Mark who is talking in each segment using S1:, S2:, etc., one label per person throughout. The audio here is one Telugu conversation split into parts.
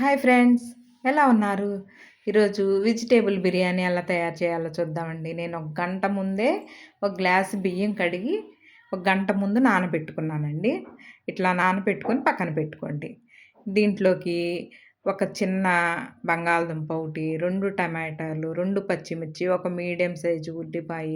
S1: హాయ్ ఫ్రెండ్స్ ఎలా ఉన్నారు? ఈరోజు వెజిటేబుల్ బిర్యానీ ఎలా తయారు చేయాలో చూద్దామండి. నేను ఒక గంట ముందే ఒక గ్లాస్ బియ్యం కడిగి ఒక గంట ముందు నానబెట్టుకున్నానండి. ఇట్లా నానబెట్టుకొని పక్కన పెట్టుకోండి. దీంట్లోకి ఒక చిన్న బంగాళదుంప ఒకటి రెండు టమాటాలు రెండు పచ్చిమిర్చి ఒక మీడియం సైజు ఉల్లిపాయ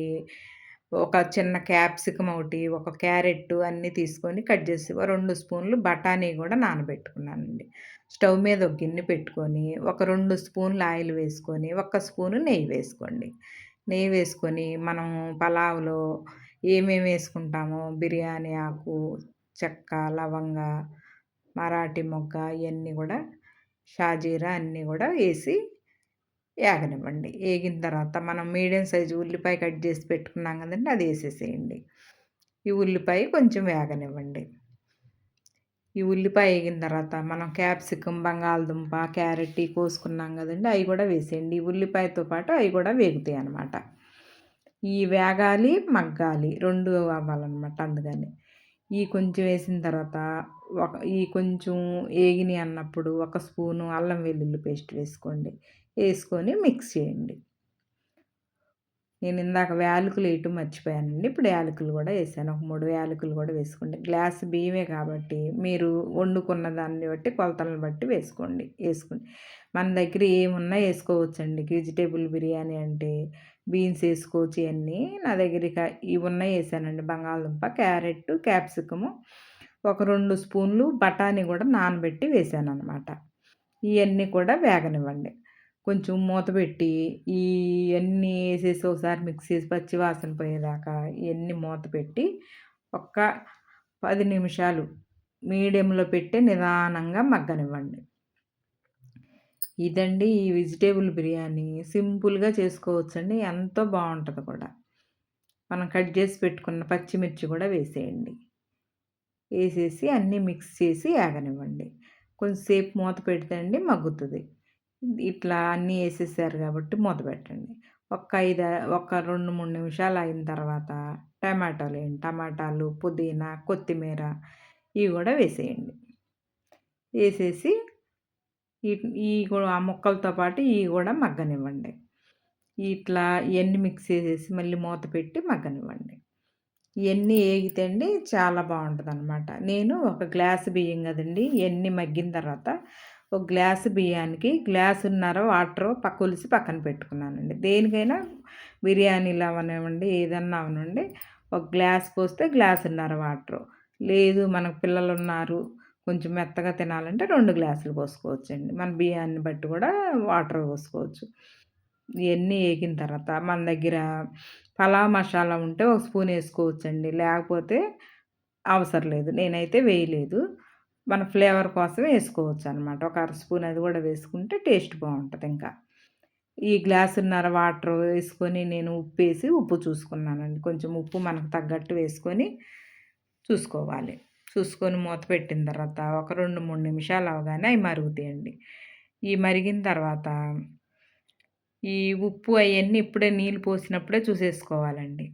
S1: ఒక చిన్న క్యాప్సికం ఒకటి ఒక క్యారెట్ అన్నీ తీసుకొని కట్ చేసి రెండు స్పూన్లు బఠానీ కూడా నానబెట్టుకున్నానండి. స్టవ్ మీద ఒక గిన్నె పెట్టుకొని ఒక రెండు స్పూన్లు ఆయిల్ వేసుకొని ఒక స్పూను నెయ్యి వేసుకోండి. నెయ్యి వేసుకొని మనం పలావ్లో ఏమేమి వేసుకుంటామో బిర్యానీ ఆకు చెక్క లవంగ మరాఠీ మొగ్గ ఇవన్నీ కూడా షాజీరా అన్నీ కూడా వేసి వేగనివ్వండి వేగిన తర్వాత మనం మీడియం సైజు ఉల్లిపాయ కట్ చేసి పెట్టుకున్నాం కదండి అది వేసేసేయండి. ఈ ఉల్లిపాయ కొంచెం వేగనివ్వండి. ఈ ఉల్లిపాయ వేగిన తర్వాత మనం క్యాప్సికం బంగాళదుంప క్యారెట్ కోసుకున్నాం కదండి అవి కూడా వేసేయండి. ఈ ఉల్లిపాయతో పాటు అవి కూడా వేగుతాయి అన్నమాట ఈ వేగాలి మగ్గాలి రెండు అవ్వాలన్నమాట అందుకని. ఈ కొంచెం వేసిన తర్వాత ఒక ఈ కొంచెం వేగినాయి అన్నప్పుడు ఒక స్పూను అల్లం వెల్లుల్లి పేస్ట్ వేసుకోండి. వేసుకొని మిక్స్ చేయండి. నేను ఇందాక యాలకులు వేయటం మర్చిపోయానండి. ఇప్పుడు యాలకులు కూడా వేసాను. ఒక మూడు యాలకులు కూడా వేసుకోండి గ్లాస్ బియ్యమే కాబట్టి మీరు వండుకున్న దాన్ని బట్టి కొలతలను బట్టి వేసుకోండి. వేసుకోండి మన దగ్గర ఏమున్నా వేసుకోవచ్చండి. వెజిటేబుల్ బిర్యానీ అంటే బీన్స్ వేసుకోవచ్చు ఇవన్నీ. నా దగ్గర ఇవి ఉన్నాయి వేసానండి. బంగాళదుంప క్యారెట్ క్యాప్సికము ఒక రెండు స్పూన్లు బఠానీ కూడా నానబెట్టి వేసాను అనమాట ఇవన్నీ కూడా వేగనివ్వండి. కొంచెం మూత పెట్టి ఇవన్నీ వేసేసి ఒకసారి మిక్స్ చేసి పచ్చి వాసన పోయేదాకా ఇవన్నీ మూత పెట్టి ఒక్క పది నిమిషాలు మీడియంలో పెట్టి నిదానంగా మగ్గనివ్వండి. ఇదండి ఈ వెజిటేబుల్ బిర్యానీ. సింపుల్గా చేసుకోవచ్చండి. ఎంతో బాగుంటుంది కూడా. మనం కట్ చేసి పెట్టుకున్న పచ్చిమిర్చి కూడా వేసేయండి. వేసేసి అన్నీ మిక్స్ చేసి ఆగనివ్వండి. కొంచెంసేపు మూత పెడితే అండి మగ్గుతుంది. ఇట్లా అన్నీ వేసేసారు కాబట్టి మూత పెట్టండి. ఒక ఐదు ఒక రెండు మూడు నిమిషాలు అయిన తర్వాత టమాటాలు వేయండి టమాటాలు పుదీనా కొత్తిమీర ఇవి కూడా వేసేయండి. వేసేసి ఈ కూడా ఆ ముక్కలతో పాటు ఇవి కూడా మగ్గనివ్వండి. ఇట్లా ఇవన్నీ మిక్స్ చేసేసి మళ్ళీ మూత పెట్టి మగ్గనివ్వండి. ఇవన్నీ వేగితే అండి చాలా బాగుంటుంది అనమాట నేను ఒక గ్లాస్ బియ్యం కదండి ఇవన్నీ మగ్గిన తర్వాత ఒక గ్లాసు బియ్యానికి గ్లాసున్నర వాటర్ పక్కలిసి పక్కన పెట్టుకున్నానండి. దేనికైనా బిర్యానీలు అవనివ్వండి ఏదన్నా అవనండి ఒక గ్లాస్ పోస్తే గ్లాసున్నర వాటర్. లేదు మనకు పిల్లలు ఉన్నారు కొంచెం మెత్తగా తినాలంటే రెండు గ్లాసులు పోసుకోవచ్చండి. మన బియ్యాన్ని బట్టి కూడా వాటర్ పోసుకోవచ్చు. ఇవన్నీ వేగిన తర్వాత మన దగ్గర పలావ్ మసాలా ఉంటే ఒక స్పూన్ వేసుకోవచ్చండి. లేకపోతే అవసరం లేదు. నేనైతే వేయలేదు. మన ఫ్లేవర్ కోసం వేసుకోవచ్చు అనమాట ఒక అర స్పూన్ అది కూడా వేసుకుంటే టేస్ట్ బాగుంటుంది ఇంకా. ఈ గ్లాసున్నర వాటర్ వేసుకొని నేను ఉప్పు వేసి ఉప్పు చూసుకున్నానండి. కొంచెం ఉప్పు మనకు తగ్గట్టు వేసుకొని చూసుకోవాలి. చూసుకొని మూత పెట్టిన తర్వాత ఒక రెండు మూడు నిమిషాలు అవగానే అవి మరుగుతాయండి. ఈ మరిగిన తర్వాత ఈ ఉప్పు అవన్నీ ఇప్పుడే నీళ్ళు పోసినప్పుడే చూసేసుకోవాలండి.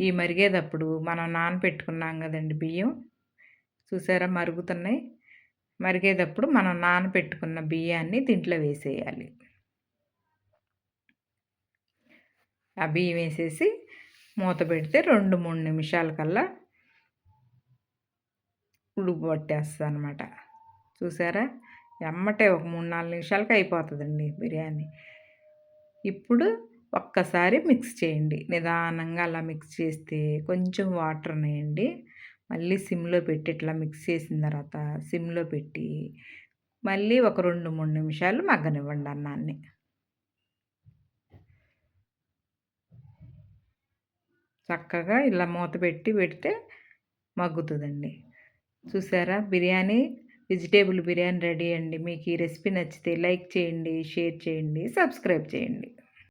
S1: ఈ మరిగేటప్పుడు మనం నానబెట్టుకున్నాం కదండి బియ్యం. చూసారా మరుగుతున్నాయి. మరిగేటప్పుడు మనం నానబెట్టుకున్న బియ్యాన్ని దీంట్లో వేసేయాలి. ఆ బియ్యం వేసేసి మూత పెడితే రెండు మూడు నిమిషాల కల్లా ఉడుపు పట్టేస్తుంది అనమాట చూసారా? ఎమ్మటే ఒక మూడు నాలుగు నిమిషాలకి అయిపోతుందండి బిర్యానీ. ఇప్పుడు ఒక్కసారి మిక్స్ చేయండి. నిదానంగా అలా మిక్స్ చేస్తే కొంచెం వాటర్ ఉన్నాయండి మళ్ళీ సిమ్లో పెట్టి ఇట్లా మిక్స్ చేసిన తర్వాత సిమ్లో పెట్టి మళ్ళీ ఒక రెండు మూడు నిమిషాలు మగ్గనివ్వండి అన్నాన్ని. చక్కగా ఇలా మూత పెట్టి పెడితే మగ్గుతుందండి. చూసారా? బిర్యానీ వెజిటేబుల్ బిర్యానీ రెడీ అండి. మీకు ఈ రెసిపీ నచ్చితే లైక్ చేయండి షేర్ చేయండి సబ్స్క్రైబ్ చేయండి.